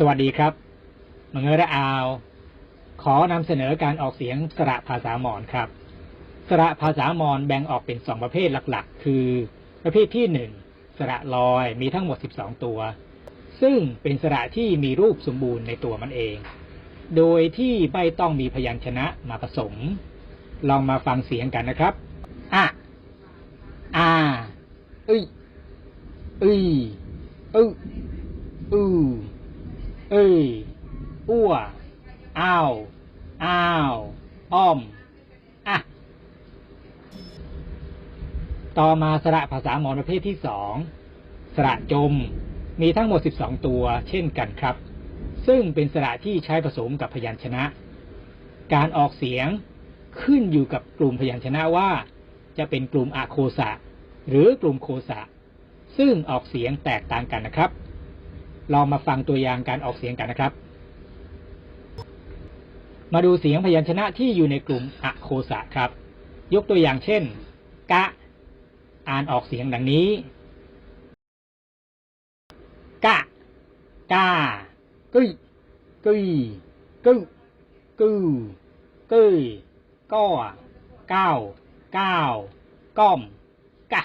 สวัสดีครับมังเงอระอาว ขอนำเสนอการออกเสียงสระภาษามอญครับ สระภาษามอญแบ่งออกเป็นสองประเภทหลักๆ คือ ประเภทที่หนึ่งสระลอยมีทั้งหมด 12 ตัว ซึ่งเป็นสระที่มีรูปสมบูรณ์ในตัวมันเอง โดยที่ไม่ต้องมีพยัญชนะมาผสม ลองมาฟังเสียงกันนะครับอะอาอ้ยเอ้ยอึอือ เอ้ยอ้วอ้าว อ้าว อ้อม อะ ต่อมาสระภาษามอญประเภทที่สอง สระจม มีทั้งหมด 12 ตัว เช่นกันครับ ซึ่งเป็นสระที่ใช้ผสมกับพยัญชนะ การออกเสียงขึ้นอยู่กับกลุ่มพยัญชนะว่า จะเป็นกลุ่มอะโคสะ หรือกลุ่มโคสะ ซึ่งออกเสียงแตกต่างกันนะครับ ลองมาฟังตัวอย่างการออกเสียงกันนะครับ มาดูเสียงพยัญชนะที่อยู่ในกลุ่มอะโคสะครับ ยกตัวอย่างเช่น กะ อ่านออกเสียงดังนี้ กะ กากึยกึยกึกึกึยก้อก้าวก้าวก้อมกะ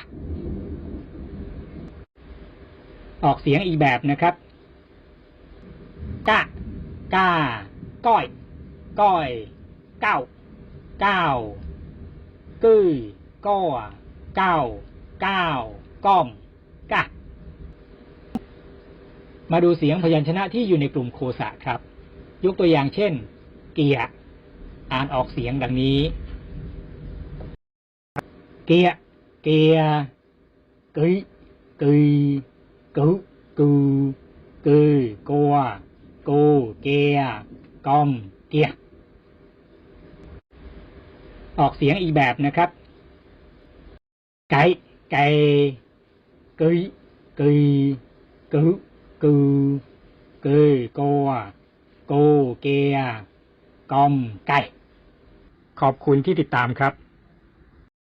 ออกเสียงอีกแบบนะครับ กะกาก้อย ก้อยเก้าเก้ากึ้ยก้อเก้าเก้าก้อมกะมาดูเสียงพยัญชนะที่อยู่ในกลุ่มโคสะครับ ยกตัวอย่างเช่น เกียอ่านออกเสียงดังนี้ เกียเกียกึยกึยกึกูกึกัว กูเกียกอมเกียออกเสียงอีกแบบนะครับ ไก่ไก่กึยกึยกึกูกึยกัวกูเกียกอมไก่ ขอบคุณที่ติดตามครับ